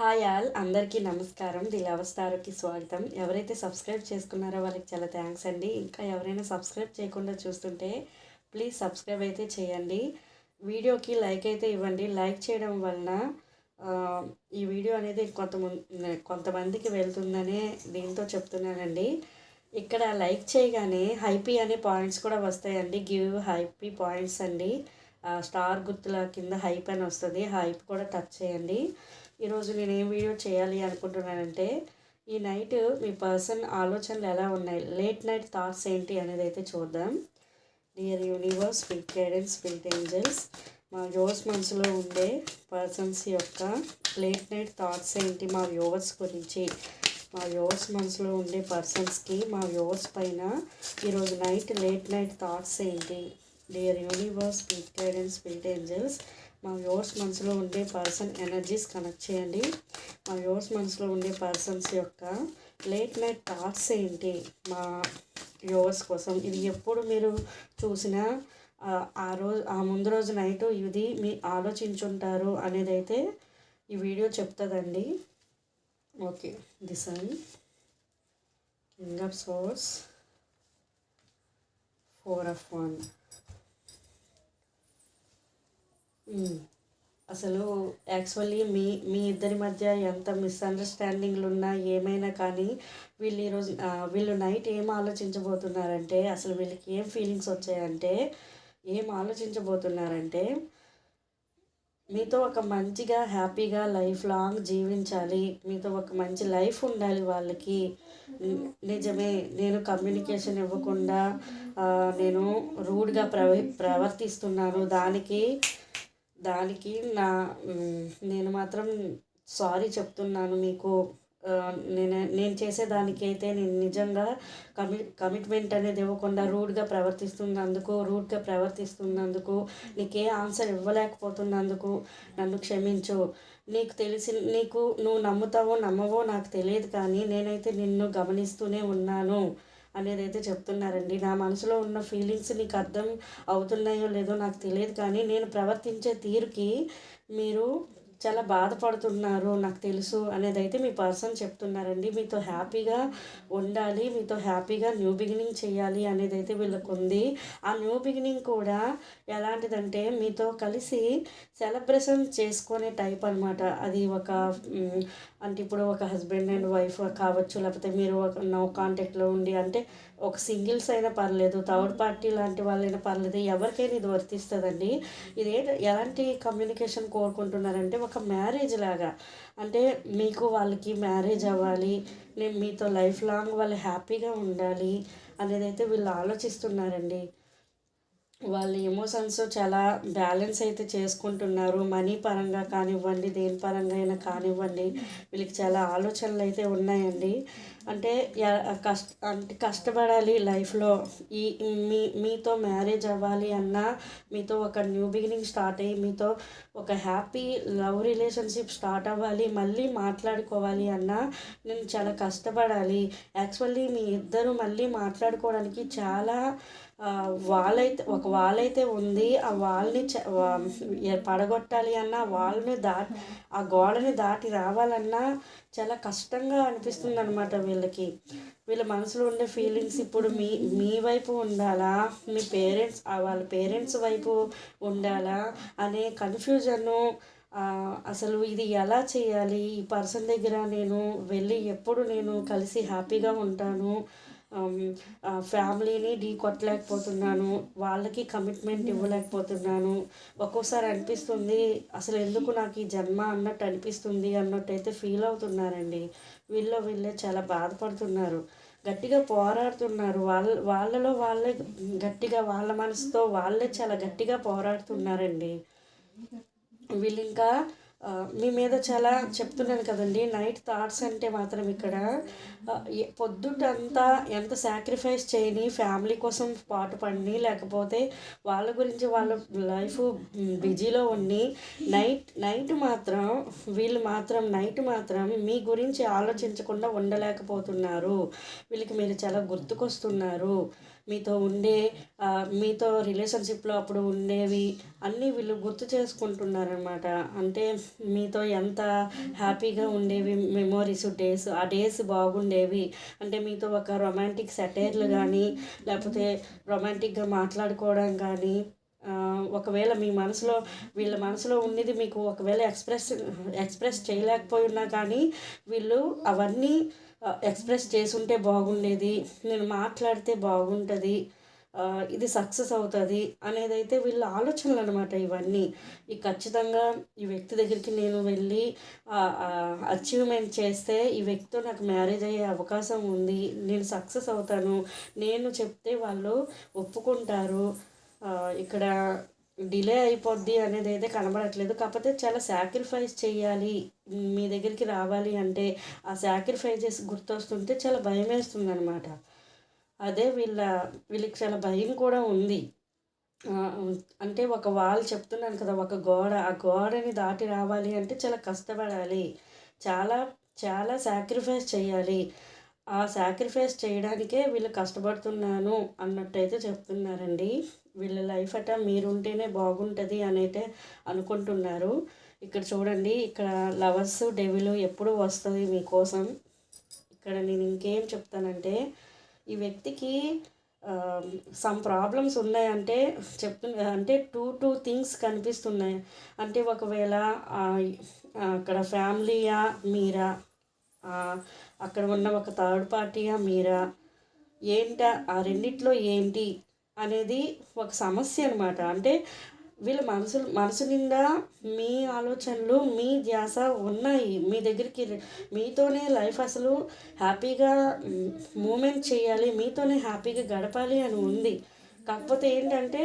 Hi all అందరికీ నమస్కారం. The love స్టార్కి స్వాగతం. ఎవరైతే సబ్స్క్రైబ్ చేసుకున్నారో వాళ్ళకి చాలా థ్యాంక్స్ అండి. ఇంకా ఎవరైనా సబ్స్క్రైబ్ చేయకుండా చూస్తుంటే ప్లీజ్ సబ్స్క్రైబ్ అయితే చేయండి. వీడియోకి లైక్ అయితే ఇవ్వండి. లైక్ చేయడం వలన ఈ వీడియో అనేది కొంతమంది కొంతమందికి వెళ్తుందనే దీంతో చెప్తున్నానండి. ఇక్కడ లైక్ చేయగానే హైపీ అనే పాయింట్స్ కూడా వస్తాయండి. గివ్ హైపీ పాయింట్స్ అండి. స్టార్ గుర్తుల కింద హైప్ అని వస్తుంది. హైప్ కూడా టచ్ చేయండి. ఈరోజు నేను ఏం వీడియో చేయాలి అనుకుంటున్నానంటే ఈ నైట్ మీ పర్సన్ ఆలోచనలు ఎలా ఉన్నాయి లేట్ నైట్ థాట్స్ ఏంటి అనేది అయితే చూద్దాం. Dear universe sweet guidance spirit angels మా వ్యూవర్స్ మనసులో ఉండే పర్సన్స్ యొక్క లేట్ నైట్ థాట్స్ ఏంటి మా వ్యూవర్స్ గురించి మా వ్యూవర్స్ మనసులో ఉండే పర్సన్స్కి మా వ్యూవర్స్ పైన ఈరోజు నైట్ లేట్ నైట్ థాట్స్ ఏంటి? Dear universe spirit guidance spirit angels మా వ్యూవర్స్ మనసులో ఉండే పర్సన్ ఎనర్జీస్ కనెక్ట్ చేయండి. మా వ్యూవర్స్ మనసులో ఉండే పర్సన్స్ యొక్క లేట్ నైట్ థాట్స్ ఏంటి? మా వ్యూవర్స్ కోసం ఇది ఎప్పుడు మీరు చూసినా ఆ, రోజు ఆ ముందు రోజు నైట్ ఇది మీ ఆలోచించుంటారు అనేది అయితే ఈ వీడియో చెప్తుందండి. Okay this and king of swords four of one. అసలు యాక్చువల్లీ మీ మీ ఇద్దరి మధ్య ఎంత మిస్అండర్స్టాండింగ్లు ఉన్నా ఏమైనా కానీ వీళ్ళు ఈరోజు వీళ్ళు నైట్ ఏం ఆలోచించబోతున్నారంటే అసలు వీళ్ళకి ఏం ఫీలింగ్స్ వచ్చాయంటే ఏం ఆలోచించబోతున్నారంటే మీతో ఒక మంచిగా హ్యాపీగా లైఫ్ లాంగ్ జీవించాలి. మీతో ఒక మంచి లైఫ్ ఉండాలి వాళ్ళకి. నిజమే నేను కమ్యూనికేషన్ ఇవ్వకుండా నేను రూడ్గా ప్రవ ప్రవర్తిస్తున్నాను. దానికి దానికి నా నేను మాత్రం సారీ చెప్తున్నాను మీకు. నేను నేను చేసేదానికైతే నేను నిజంగా కమి కమిట్మెంట్ అనేది ఇవ్వకుండా రూడ్గా ప్రవర్తిస్తున్నందుకు రూడ్గా ప్రవర్తిస్తున్నందుకు నీకే ఆన్సర్ ఇవ్వలేకపోతున్నందుకు నన్ను క్షమించు. నీకు తెలిసి నీకు నువ్వు నమ్ముతావో నమ్మవో నాకు తెలియదు కానీ నేనైతే నిన్ను గమనిస్తూనే ఉన్నాను. అనేది అయితే చెప్తున్నారండి. నా మనసులో ఉన్న ఫీలింగ్స్ నీకు అర్థం అవుతున్నాయో లేదో నాకు తెలియదు కానీ నేను ప్రవర్తించే తీరుకి మీరు చాలా బాధపడుతున్నారు నాకు తెలుసు అనేది అయితే మీ పర్సన్ చెప్తున్నారండి. మీతో హ్యాపీగా ఉండాలి మీతో హ్యాపీగా న్యూ బిగినింగ్ చేయాలి అనేది అయితే వీళ్ళకు ఉంది ఆ న్యూ బిగినింగ్ కూడా ఎలాంటిదంటే మీతో కలిసి సెలబ్రేషన్ చేసుకునే టైప్ అనమాట అది ఒక అంటే ఇప్పుడు ఒక హస్బెండ్ అండ్ వైఫ్ కావచ్చు లేకపోతే మీరు ఒక నో కాంటాక్ట్లో ఉండి అంటే ఒక సింగిల్స్ అయినా పర్లేదు థర్డ్ పార్టీ లాంటి వాళ్ళైనా పర్లేదు ఎవరికైనా ఇది వర్తిస్తుందండి. ఇది ఎలాంటి కమ్యూనికేషన్ కోరుకుంటున్నారంటే ఒక మ్యారేజ్ లాగా. అంటే మీకు వాళ్ళకి మ్యారేజ్ అవ్వాలి నేను మీతో లైఫ్ లాంగ్ వాళ్ళు హ్యాపీగా ఉండాలి అనేది అయితే వీళ్ళు ఆలోచిస్తున్నారండి. వాళ్ళ ఎమోషన్స్ చాలా బ్యాలెన్స్ అయితే చేసుకుంటున్నారు. మనీ పరంగా కానివ్వండి దేని పరంగా అయినా కానివ్వండి వీళ్ళకి చాలా ఆలోచనలు అయితే ఉన్నాయండి. అంటే కష్ట అంటే కష్టపడాలి లైఫ్లో. ఈ మీ మీతో మ్యారేజ్ అవ్వాలి అన్నా మీతో ఒక న్యూ బిగినింగ్ స్టార్ట్ అయ్యి మీతో ఒక హ్యాపీ లవ్ రిలేషన్షిప్ స్టార్ట్ అవ్వాలి మళ్ళీ మాట్లాడుకోవాలి అన్నా నేను చాలా కష్టపడాలి. యాక్చువల్లీ మీ ఇద్దరు మళ్ళీ మాట్లాడుకోవడానికి చాలా వాల్ వాళ్ళైతే ఒక వాళ్ళైతే ఉంది. ఆ వాళ్ళని చ- పడగొట్టాలి అన్న వాళ్ళని దాటి ఆ గోడని దాటి రావాలన్నా చాలా కష్టంగా అనిపిస్తుంది అనమాట వీళ్ళకి. వీళ్ళ మనసులో ఉండే ఫీలింగ్స్ ఇప్పుడు మీ మీ వైపు ఉండాలా? మీ పేరెంట్స్ వాళ్ళ పేరెంట్స్ వైపు ఉండాలా? అనే కన్ఫ్యూజను అసలు ఇది ఎలా చేయాలి? ఈ పర్సన్ దగ్గర నేను వెళ్ళి ఎప్పుడు నేను కలిసి హ్యాపీగా ఉంటాను? Um, uh, ఫ్యామిలీని ఢీ కొట్టలేకపోతున్నాను వాళ్ళకి కమిట్మెంట్ ఇవ్వలేకపోతున్నాను. ఒక్కోసారి అనిపిస్తుంది అసలు ఎందుకు నాకు ఈ జన్మ అన్నట్టు అనిపిస్తుంది అన్నట్టు అయితే ఫీల్ అవుతున్నారండి. వీళ్ళు వీళ్ళే చాలా బాధపడుతున్నారు. గట్టిగా పోరాడుతున్నారు. వాళ్ళ వాళ్ళలో వాళ్ళే గట్టిగా వాళ్ళ మనసుతో వాళ్ళే చాలా గట్టిగా పోరాడుతున్నారండి. వీళ్ళు ఇంకా మీ మీద చాలా చెప్తున్నాను కదండి నైట్ థాట్స్ అంటే మాత్రం ఇక్కడ పొద్దుటంతా ఎంత సాక్రిఫైస్ చేయని ఫ్యామిలీ కోసం పాటు పడిని లేకపోతే వాళ్ళ గురించి వాళ్ళ లైఫ్ బిజీలో ఉండి నైట్ నైట్ మాత్రం వీళ్ళు మాత్రం నైట్ మాత్రం మీ గురించి ఆలోచించకుండా ఉండలేకపోతున్నారు. వీళ్ళకి మీరు చాలా గుర్తుకొస్తున్నారు. మీతో ఉండే మీతో రిలేషన్షిప్లో అప్పుడు ఉండేవి అన్నీ వీళ్ళు గుర్తు చేసుకుంటున్నారనమాట అంటే మీతో ఎంత హ్యాపీగా ఉండేవి మెమోరీస్ డేస్ ఆ డేస్ బాగుండేవి. అంటే మీతో ఒక రొమాంటిక్ సెటైర్లు కానీ లేకపోతే రొమాంటిక్గా మాట్లాడుకోవడం కానీ ఒకవేళ మీ మనసులో వీళ్ళ మనసులో ఉన్నది మీకు ఒకవేళ ఎక్స్ప్రెస్ ఎక్స్ప్రెస్ చేయలేకపోయినా కానీ వీళ్ళు అవన్నీ ఎక్స్ప్రెస్ చేసుంటే బాగుండేది నేను మాట్లాడితే బాగుంటుంది ఇది సక్సెస్ అవుతుంది అనేది అయితే వీళ్ళ ఆలోచనలు అనమాట ఇవన్నీ. ఈ ఖచ్చితంగా ఈ వ్యక్తి దగ్గరికి నేను వెళ్ళి అచీవ్మెంట్ చేస్తే ఈ వ్యక్తితో నాకు మ్యారేజ్ అయ్యే అవకాశం ఉంది నేను సక్సెస్ అవుతాను నేను చెప్తే వాళ్ళు ఒప్పుకుంటారు ఇక్కడ డిలే అయిపోద్ది అనేది అయితే కనబడట్లేదు. కాకపోతే చాలా సాక్రిఫైస్ చేయాలి. మీ దగ్గరికి రావాలి అంటే ఆ సాక్రిఫైజెస్ గుర్తొస్తుంటే చాలా భయం వేస్తుంది అనమాట అదే వీళ్ళ వీళ్ళకి చాలా భయం కూడా ఉంది. అంటే ఒక వాళ్ళు చెప్తున్నాను కదా ఒక గోడ ఆ గోడని దాటి రావాలి అంటే చాలా కష్టపడాలి. చాలా చాలా సాక్రిఫైస్ చేయాలి. ఆ సాక్రిఫైస్ చేయడానికే వీళ్ళు కష్టపడుతున్నాను అన్నట్టయితే చెప్తున్నారండి. వీళ్ళ లైఫ్ అట మీరుంటేనే బాగుంటుంది అనైతే అనుకుంటున్నారు. ఇక్కడ చూడండి ఇక్కడ లవర్స్ డెవిలు ఎప్పుడు వస్తుంది మీకోసం. ఇక్కడ నేను ఇంకేం చెప్తానంటే ఈ వ్యక్తికి సమ్ ప్రాబ్లమ్స్ ఉన్నాయంటే చెప్తున్నా అంటే టూ టూ థింగ్స్ కనిపిస్తున్నాయి. అంటే ఒకవేళ అక్కడ ఫ్యామిలీయా మీరా అక్కడ ఉన్న ఒక థర్డ్ పార్టీయా మీరా ఏంటా ఆ రెండిట్లో ఏంటి అనేది ఒక సమస్య అనమాట అంటే వీళ్ళ మనసు మనసు నిండా మీ ఆలోచనలు మీ ధ్యాస ఉన్నాయి. మీ దగ్గరికి మీతోనే లైఫ్ అసలు హ్యాపీగా మూమెంట్ చేయాలి మీతోనే హ్యాపీగా గడపాలి అని ఉంది. కాకపోతే ఏంటంటే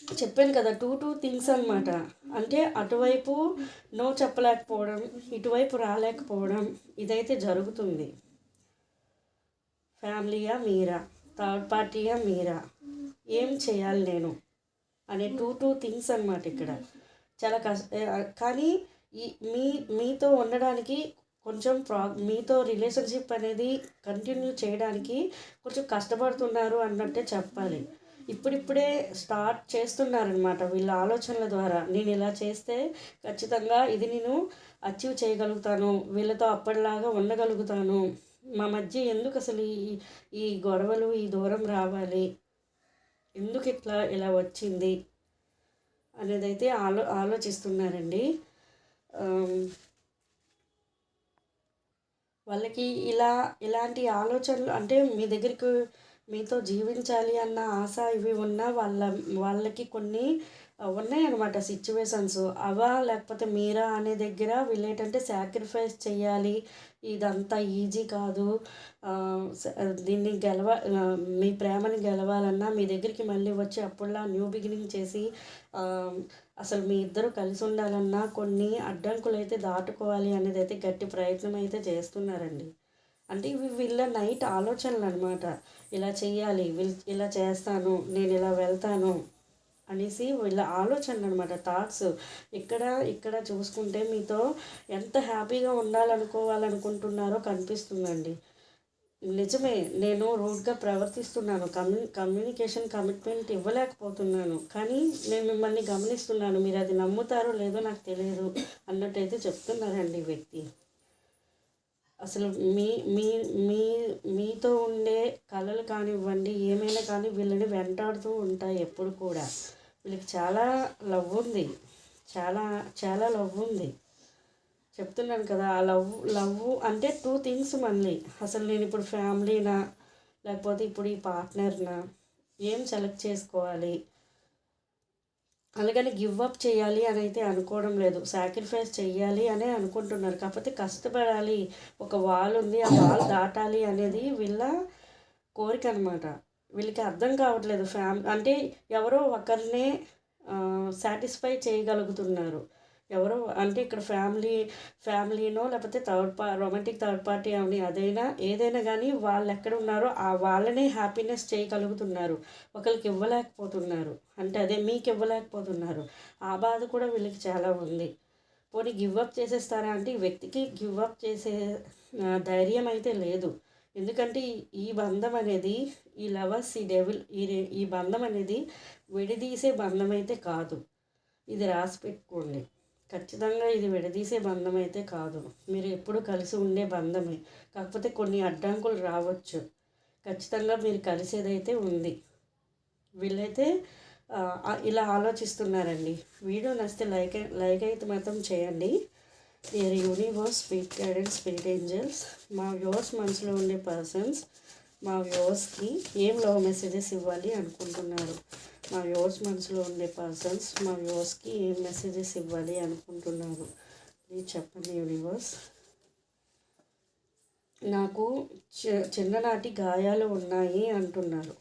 చెప్పాను కదా టూ టూ థింగ్స్ అనమాట అంటే అటువైపు నో చెప్పలేకపోవడం ఇటువైపు రాలేకపోవడం ఇదైతే జరుగుతుంది. ఫ్యామిలీయా మీరా? థర్డ్ పార్టీయా మీరా? ఏం చేయాలి నేను? అనే టూ టూ థింగ్స్ అనమాట ఇక్కడ. చాలా కష్ట కానీ ఈ మీ మీతో ఉండడానికి కొంచెం ప్రా మీతో రిలేషన్షిప్ అనేది కంటిన్యూ చేయడానికి కొంచెం కష్టపడుతున్నారు అన్నట్టే చెప్పాలి. ఇప్పుడిప్పుడే స్టార్ట్ చేస్తున్నారనమాట వీళ్ళ ఆలోచనల ద్వారా. నేను ఇలా చేస్తే ఖచ్చితంగా ఇది నేను అచీవ్ చేయగలుగుతాను వీళ్ళతో అప్పటిలాగా ఉండగలుగుతాను. మా మధ్య ఎందుకు అసలు ఈ ఈ గొడవలు ఈ దూరం రావాలి? ఎందుకు ఇట్లా ఇలా వచ్చింది? అనేదైతే ఆలో ఆలోచిస్తున్నారండి. వాళ్ళకి ఇలా ఇలాంటి ఆలోచనలు అంటే మీ దగ్గరికి మీతో జీవించాలి అన్న ఆశ ఇవి ఉన్నా వాళ్ళ వాళ్ళకి కొన్ని ఉన్నాయన్నమాట సిచ్యువేషన్స్ అవా లేకపోతే మీరా అనే దగ్గర వీళ్ళేంటంటే సాక్రిఫైస్ చేయాలి. ఇదంతా ఈజీ కాదు. స- దీన్ని గెలవ మీ ప్రేమని గెలవాలన్నా మీ దగ్గరికి మళ్ళీ వచ్చి అప్పుడులా న్యూ బిగినింగ్ చేసి అసలు మీ ఇద్దరు కలిసి ఉండాలన్నా కొన్ని అడ్డంకులు అయితే దాటుకోవాలి అనేది అయితే గట్టి ప్రయత్నం అయితే చేస్తున్నారండి. అంటే ఇవి వీళ్ళ నైట్ ఆలోచనలు అనమాట ఇలా చేయాలి వీళ్ళు ఇలా చేస్తాను నేను ఇలా వెళ్తాను అనేసి వీళ్ళ ఆలోచనలు అనమాట థాట్స్ ఇక్కడ ఇక్కడ చూసుకుంటే మీతో ఎంత హ్యాపీగా ఉండాలనుకోవాలనుకుంటున్నారో కనిపిస్తుందండి. నిజమే నేను రూడ్గా ప్రవర్తిస్తున్నాను కమ్యూ కమ్యూనికేషన్ కమిట్మెంట్ ఇవ్వలేకపోతున్నాను. కానీ నేను మిమ్మల్ని గమనిస్తున్నాను మీరు అది నమ్ముతారో లేదో నాకు తెలియదు అన్నట్టయితే చెప్తున్నారండి వ్యక్తి. అసలు మీ మీ మీ మీతో ఉండే కళలు కానివ్వండి ఏమైనా కానీ వీళ్ళని వెంటాడుతూ ఉంటాయి ఎప్పుడు కూడా. వీళ్ళకి చాలా లవ్ ఉంది. చాలా చాలా లవ్ ఉంది. చెప్తున్నాను కదా ఆ లవ్ లవ్ అంటే టూ థింగ్స్ మళ్ళీ. అసలు నేను ఇప్పుడు ఫ్యామిలీనా లేకపోతే ఇప్పుడు ఈ పార్ట్నర్నా ఏం సెలెక్ట్ చేసుకోవాలి? అలాగని గివ్ అప్ చేయాలి అని అయితే అనుకోవడం లేదు. సాక్రిఫైస్ చేయాలి అనే అనుకుంటున్నారు. కాకపోతే కష్టపడాలి. ఒక వాల్ ఉంది. ఆ వాల్ దాటాలి అనేది వీళ్ళ కోరిక అనమాట వీళ్ళకి అర్థం కావట్లేదు. ఫ్యామ్ అంటే ఎవరో ఒకరినే సాటిస్ఫై చేయగలుగుతున్నారు. ఎవరో? అంటే ఇక్కడ ఫ్యామిలీ ఫ్యామిలీనో లేకపోతే థర్డ్ పా రొమాంటిక్ థర్డ్ పార్టీ అవని అదైనా ఏదైనా కానీ వాళ్ళు ఎక్కడ ఉన్నారో ఆ వాళ్ళనే హ్యాపీనెస్ చేయగలుగుతున్నారు. ఒకరికి ఇవ్వలేకపోతున్నారు. అంటే అదే మీకు ఇవ్వలేకపోతున్నారు. ఆ బాధ కూడా వీళ్ళకి చాలా ఉంది. పోనీ గివ్అప్ చేసేస్తారా అంటే ఈ వ్యక్తికి గివ్అప్ చేసే ధైర్యం అయితే లేదు. ఎందుకంటే ఈ- బంధం అనేది ఈ లవర్స్ ఈ డెవిల్ ఈ ఈ బంధం అనేది విడదీసే బంధం అయితే కాదు. ఇది రాసి పెట్టుకోండి. ఖచ్చితంగా ఇది విడదీసే బంధం అయితే కాదు. మీరు ఎప్పుడు కలిసి ఉండే బంధమే. కాకపోతే కొన్ని అడ్డంకులు రావచ్చు. ఖచ్చితంగా మీరు కలిసేదైతే ఉంది. వీళ్ళైతే ఇలా ఆలోచిస్తున్నారండి. వీడియో నచ్చితే లైక్ లైక్ అయితే మాత్రం చేయండి. Dear universe sweet guidance spirit angels మా వ్యూవర్స్ మనసులో ఉండే పర్సన్స్ మా వ్యూవర్స్కి ఏం లవ్ మెసేజెస్ ఇవ్వాలి అనుకుంటున్నారు? మా వ్యూవర్స్ మనసులో ఉండే పర్సన్స్ మా వ్యూవర్స్కి ఏం మెసేజెస్ ఇవ్వాలి అనుకుంటున్నారు ప్లీజ్ చెప్పండి యూనివర్స్ నాకు చి- చిన్ననాటి గాయాలు ఉన్నాయి అంటున్నారు.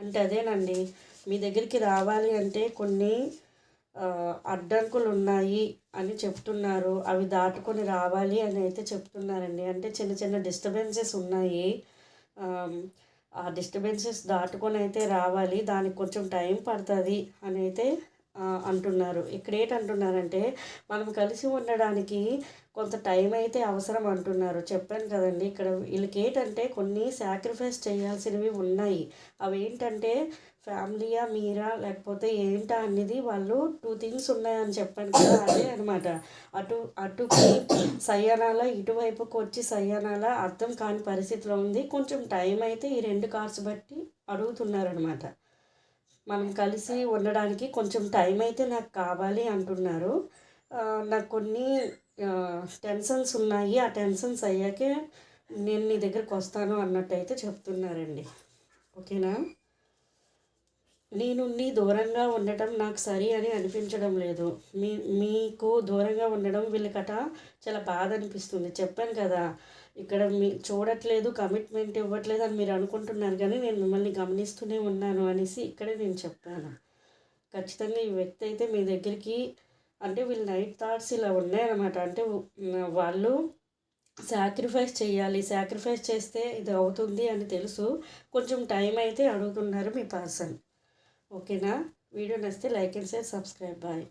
అంటే అదేనండి మీ దగ్గరికి రావాలి అంటే కొన్ని అడ్డంకులు ఉన్నాయి అని చెప్తున్నారు. అవి దాటుకొని రావాలి అని అయితే చెప్తున్నారండి. అంటే చిన్న చిన్న డిస్టర్బెన్సెస్ ఉన్నాయి. ఆ డిస్టర్బెన్సెస్ దాటుకొని అయితే రావాలి. దానికి కొంచెం టైం పడుతుంది అని అయితే అంటున్నారు. ఇక్కడ ఏంటంటున్నారంటే మనం కలిసి ఉండడానికి కొంత టైం అయితే అవసరం అంటున్నారు. చెప్పాను కదండి ఇక్కడ వీళ్ళకి ఏంటంటే కొన్ని సాక్రిఫైస్ చేయాల్సినవి ఉన్నాయి. అవి ఏంటంటే ఫ్యామిలీయా మీరా లేకపోతే ఏంటా అనేది వాళ్ళు టూ థింగ్స్ ఉన్నాయని చెప్పాను కదా అదే అనమాట అటు అటుకి సయానాల ఇటువైపుకి వచ్చి సయానాల అర్థం కాని పరిస్థితిలో ఉంది. కొంచెం టైం అయితే ఈ రెండు కార్డ్స్ బట్టి అడుగుతున్నారనమాట మనం కలిసి ఉండడానికి కొంచెం టైం అయితే నాకు కావాలి అంటున్నారు. నాకు కొన్ని టెన్షన్స్ ఉన్నాయి. ఆ టెన్షన్స్ అయ్యాకే నేను నీ దగ్గరికి వస్తాను అన్నట్టు అయితే చెప్తున్నారండి. ఓకేనా? నేను నీ దూరంగా ఉండటం నాకు సరి అని అనిపించడం లేదు. మీ మీకు దూరంగా ఉండడం వీళ్ళకట చాలా బాధ అనిపిస్తుంది. చెప్పాను కదా ఇక్కడ మీ చూడట్లేదు కమిట్మెంట్ ఇవ్వట్లేదు అని మీరు అనుకుంటున్నారు కానీ నేను మిమ్మల్ని గమనిస్తూనే ఉన్నాను అనేసి ఇక్కడే నేను చెప్పాను. ఖచ్చితంగా ఈ వ్యక్తి అయితే మీ దగ్గరికి అంటే వీళ్ళ నైట్ థాట్స్ ఇలా ఉన్నాయన్నమాట. అంటే వాళ్ళు సాక్రిఫైస్ చేయాలి సాక్రిఫైస్ చేస్తే ఇది అవుతుంది అని తెలుసు. కొంచెం టైం అయితే అడుగుతున్నారు మీ పర్సన్ ఓకేనా వీడియో నచ్చితే like and share subscribe bye